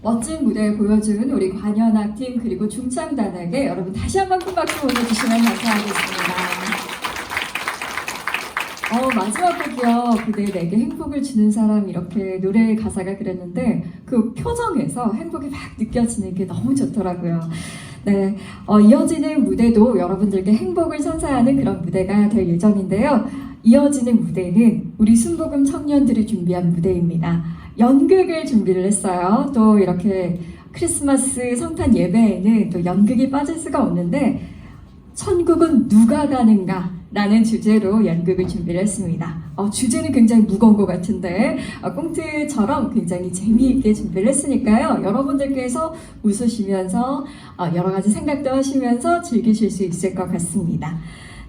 멋진 무대 보여준 우리 관현악 팀 그리고 중창단에게 여러분 다시 한번 큰 박수 보내주시면 감사하겠습니다. 어, 마지막 곡이요. 그대 내게 행복을 주는 사람 이렇게 노래 가사가 그랬는데 그 표정에서 행복이 막 느껴지는 게 너무 좋더라고요. 네, 어, 이어지는 무대도 여러분들께 행복을 선사하는 그런 무대가 될 예정인데요. 이어지는 무대는 우리 순복음 청년들이 준비한 무대입니다. 연극을 준비를 했어요. 또 이렇게 크리스마스 성탄 예배에는 또 연극이 빠질 수가 없는데 천국은 누가 가는가? 라는 주제로 연극을 준비를 했습니다. 어, 주제는 굉장히 무거운 것 같은데 어, 꽁트처럼 굉장히 재미있게 준비를 했으니까요. 여러분들께서 웃으시면서 어, 여러 가지 생각도 하시면서 즐기실 수 있을 것 같습니다.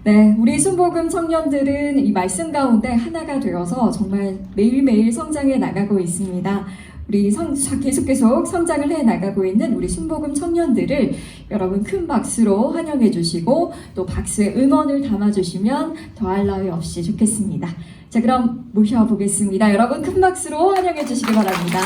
네, 우리 순복음 청년들은 이 말씀 가운데 하나가 되어서 정말 매일매일 성장해 나가고 있습니다. 우리 성, 계속 계속 성장을 해 나가고 있는 우리 순복음 청년들을 여러분 큰 박수로 환영해 주시고 또 박수의 응원을 담아 주시면 더할 나위 없이 좋겠습니다. 자, 그럼 모셔보겠습니다. 여러분 큰 박수로 환영해 주시기 바랍니다.